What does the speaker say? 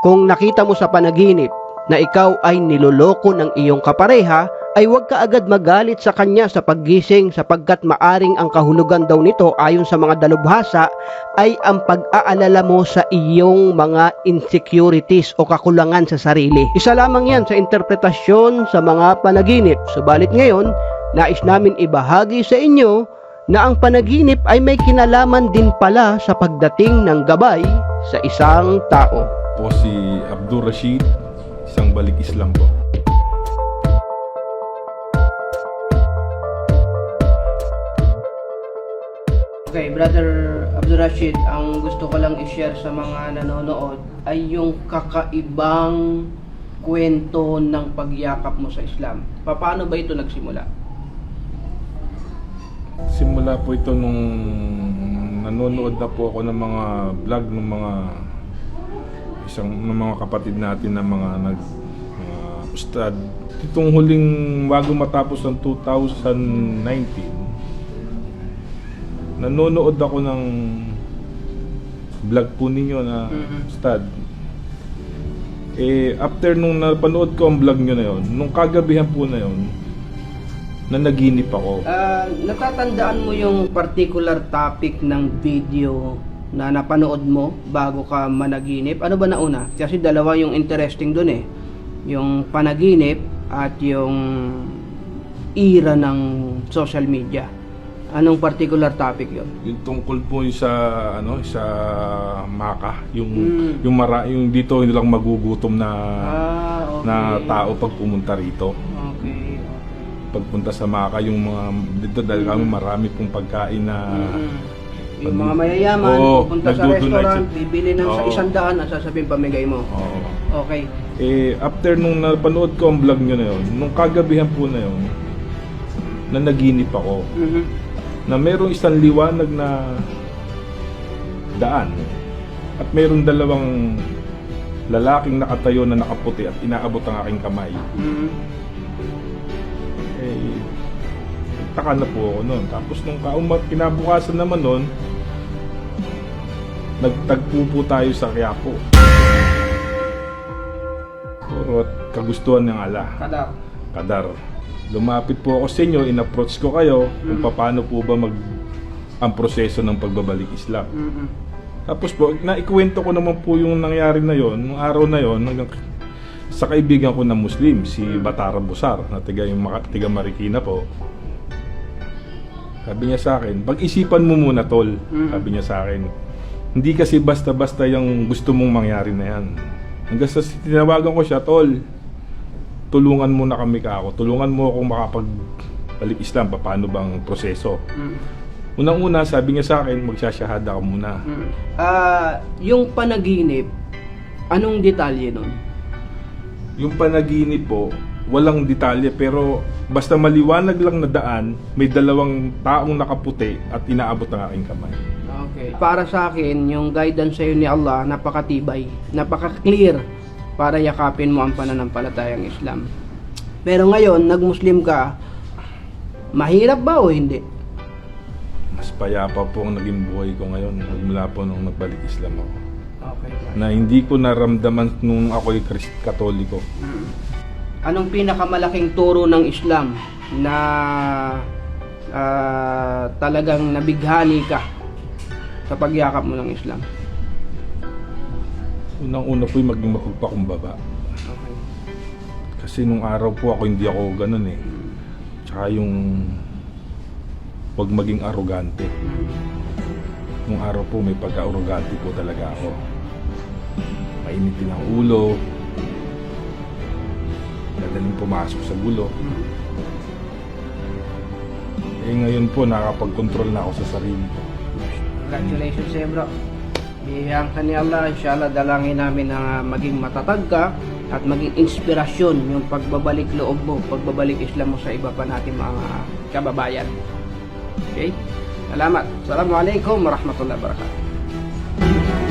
Kung nakita mo sa panaginip na ikaw ay niloloko ng iyong kapareha, ay huwag ka agad magalit sa kanya sa paggising sapagkat maaring ang kahulugan daw nito ayon sa mga dalubhasa ay ang pag-aalala mo sa iyong mga insecurities o kakulangan sa sarili. Isa lamang yan sa interpretasyon sa mga panaginip. Subalit ngayon, nais namin ibahagi sa inyo na ang panaginip ay may kinalaman din pala sa pagdating ng gabay sa isang tao. Po si Abdul Rashid, isang balik Islam po. Okay, Brother Abdul Rashid, ang gusto ko lang i-share sa mga nanonood ay yung kakaibang kwento ng pagyakap mo sa Islam. Paano ba ito nagsimula? Simula po ito nung nanonood na po ako ng mga vlog ng mga isang ng mga kapatid natin na mga nag mga ustad. Itong huling bago matapos ng 2019, nanonood ako ng vlog po ninyo na ustad. Eh, after nung napanood ko ang vlog nyo na yon, nung kagabihan po na yon, na naginip ako. Ah, natatandaan mo yung particular topic ng video na napanood mo bago ka managinip? Ano ba nauna? Kasi dalawa yung interesting dun eh. Yung panaginip at yung era ng social media. Anong particular topic yon? Yung tungkol po yung sa ano sa Maka, yung Mm. yung mara, yung dito hindi lang magugutom na Ah, okay. na tao pag pumunta rito. Okay. Pagpunta sa Maka yung mga dito dahil kami marami pong pagkain na Mm. Yung mga mayayaman, Oo, pupunta sa nagdudulay restaurant, bibili ng sa Oo. isang daan, at sasabihin pamigay mo. Oo. Okay. Eh after nung napanood ko ang vlog niyo na yon, nung kagabihan po na yon, na naginip ako Mhm. na merong isang liwanag na daan at merong dalawang lalaking nakatayo na nakaputi at inaabot ang aking kamay. Mhm. Eh, taka na po ako noon. Tapos nung kauma, kinabukasan naman noon, nagtagpo po tayo sa Quiapo. At kagustuhan ng ala. Kadar. Kadar. Lumapit po ako sa inyo, in-approach ko kayo kung paano po ba mag ang proseso ng pagbabalik Islam. Mhm. Tapos po, naikwento ko naman po yung nangyari na yon, nung araw na yon, hanggang sa kaibigan ko na Muslim, si Batara Busar, na tiga, yung, tiga Marikina po. Sabi niya sa akin, pag-isipan mo muna tol, sabi niya sa akin. Hindi kasi basta-basta yung gusto mong mangyari na yan. Hanggang sa tinawagan ko siya, tol, tulungan mo na kami ka ako. Tulungan mo akong makapagbalik Islam, paano bang proseso. Mhm. Unang-una, sabi niya sa akin, magsasyahada ka muna. Mhm. Ah, yung panaginip, anong detalye nun? Yung panaginip po, walang detalye pero basta maliwanag lang na daan, may dalawang taong nakaputi at inaabot ang aking kamay. Okay. Para sa akin, yung guidance sa'yo ni Allah, napakatibay, napaka-clear para yakapin mo ang pananampalatayang Islam. Pero ngayon, nag-Muslim ka, mahirap ba o hindi? Mas payapa po ang naging buhay ko ngayon mula po nung nagbalik Islam ako. Okay. Na hindi ko naramdaman nung ako'y Krist Katoliko. Anong pinakamalaking turo ng Islam na ah, talagang nabighani ka sa pagyakap mo ng Islam? Unang-una po yung maging mapagpakumbaba. Okay. Kasi nung araw po ako hindi ako ganun eh. Tsaka yung huwag maging arogante. Nung araw po may pagka-arogante po talaga ako. Mainitin ang ulo. Madaling pumasok sa gulo. Eh ngayon po nakapag-control na ako sa sarili ko. Congratulations sa'yo bro. Biyayaan ka ni Allah, inshallah dalangin namin na maging matatag ka at maging inspirasyon yung pagbabalik loob mo, pagbabalik Islam mo sa iba pa natin mga kababayan. Okay? Salamat. Assalamualaikum warahmatullahi wabarakatuh.